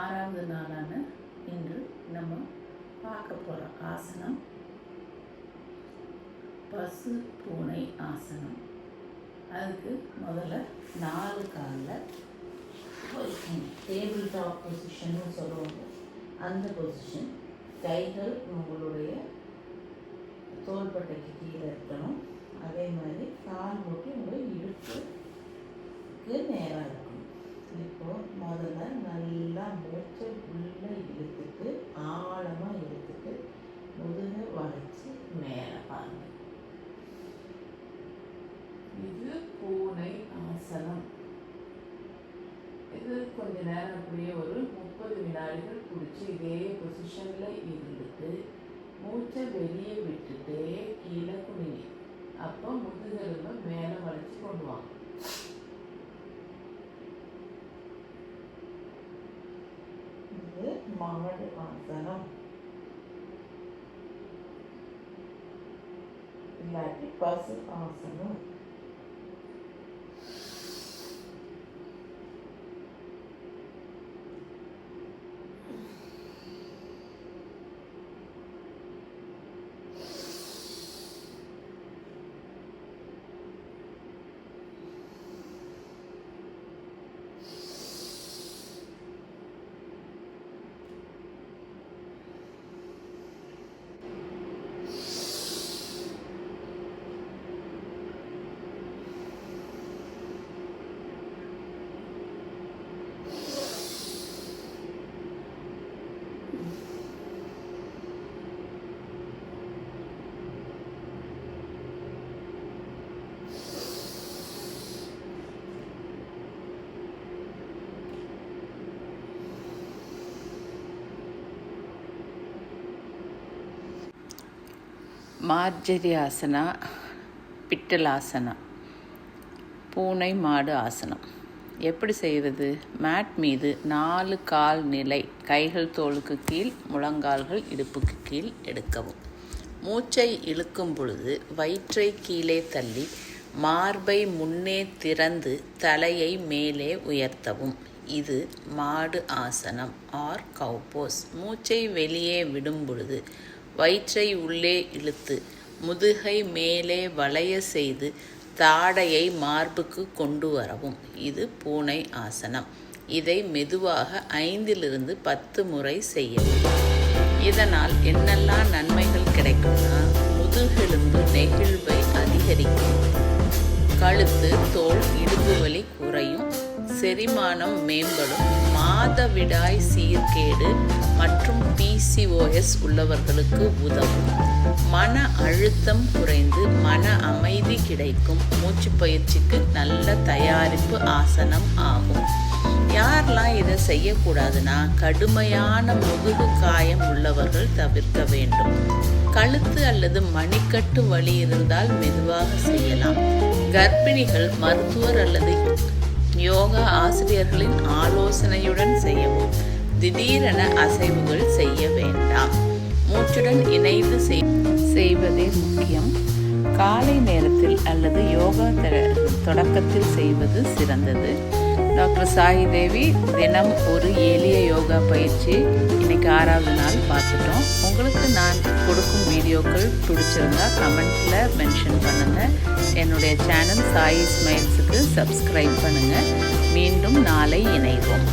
ஆறாவது நாளான இன்று நம்ம பார்க்க போகிற ஆசனம். பசு பூனை ஆசனம். அதுக்கு முதல்ல நாலு காலில் டேபிள் டாப் பொசிஷன்னு சொல்லுவாங்க. அந்த பொசிஷன் கைகள் உங்களுடைய தோள்பட்டைக்கு கீழே இருக்கணும். அதே மாதிரி கால் போட்டு உங்களுடைய இடுப்புக்கு நேராக இருக்கணும். இப்போது முதல்ல நல்ல மூச்சை உள்ளே இழுத்துட்டு ஆழமாக இழுத்துட்டு முதுகை வளைச்சி மேலே பாருங்க இது பூனை ஆசனம். இது கொஞ்ச நேரம் அப்படியே ஒரு முப்பது வினாடிகள் பிடிச்சி இதே பொசிஷனில் இருந்துட்டு மூச்சை வெளியே விட்டுட்டே கீழே குனிங்க அப்போ முதுகெலும்பை மேலே வளைச்சி கொண்டு வாங்க. இது மாடு ஆசனம். இல்லாட்டி பசு ஆசனம் மார்ஜரி ஆசனா பிட்டலாசனா. பூனை மாடு ஆசனம். எப்படி செய்வது? மேட் மீது நாலு கால் நிலை கைகள் தோலுக்கு கீழ் முழங்கால்கள் இடுப்புக்கு கீழ் எடுக்கவும். மூச்சை இழுக்கும் பொழுது வயிற்றை கீழே தள்ளி மார்பை முன்னே திறந்து தலையை மேலே உயர்த்தவும். இது மாடு ஆசனம் ஆர் கவுபோஸ் மூச்சை வெளியே விடும் பொழுது வயிற்றை உள்ளே இழுத்து முதுகை மேலே வளைய செய்து தாடையை மார்புக்கு கொண்டு வரவும். இது பூனை ஆசனம். இதை மெதுவாக ஐந்திலிருந்து பத்து முறை செய்யவும். இதனால் என்னெல்லாம் நன்மைகள் கிடைக்கும்னா முதுகெலும்பு நெகிழ்வை அதிகரிக்கும். கழுத்து தோல் இடுப்பு வலி குறையும். செரிமானம் மேம்படும். மாதவிடாய் சீர்கேடு மற்றும் பிசிஓஎஸ் உள்ளவர்களுக்கு உதவும். மன அழுத்தம் குறைந்து மன அமைதி கிடைக்கும். மூச்சு பயிற்சிக்கு நல்ல தயாரிப்பு ஆசனம் ஆகும். யாரெல்லாம் இதை செய்யக்கூடாதுன்னா கடுமையான முதுகு காயம் உள்ளவர்கள் தவிர்க்க வேண்டும். கழுத்து அல்லது மணிக்கட்டு வலி இருந்தால் மெதுவாக செய்யலாம். கர்ப்பிணிகள் மருத்துவர் அல்லது யோகா ஆசிரியர்களின் ஆலோசனையுடன் செய்யவும் திடீரென அசைவுகள் செய்ய வேண்டாம். மூச்சுடன் இணைந்து செய்வதே முக்கியம். காலை நேரத்தில் அல்லது யோகா தொடக்கத்தில் செய்வது சிறந்தது. டாக்டர் சாயி தேவி தினம் ஒரு எளிய யோகா பயிற்சி. இன்னைக்கு ஆறாவது நாள் பார்த்துட்டோம். உங்களுக்கு நான் கொடுக்கும் வீடியோக்கள் பிடிச்சிருந்தா கமெண்ட்டில் மென்ஷன் பண்ணுங்கள் என்னுடைய சேனல் சாய் ஸ்மைல்ஸுக்கு சப்ஸ்கிரைப் பண்ணுங்கள் மீண்டும் நாளை இணைவோம்.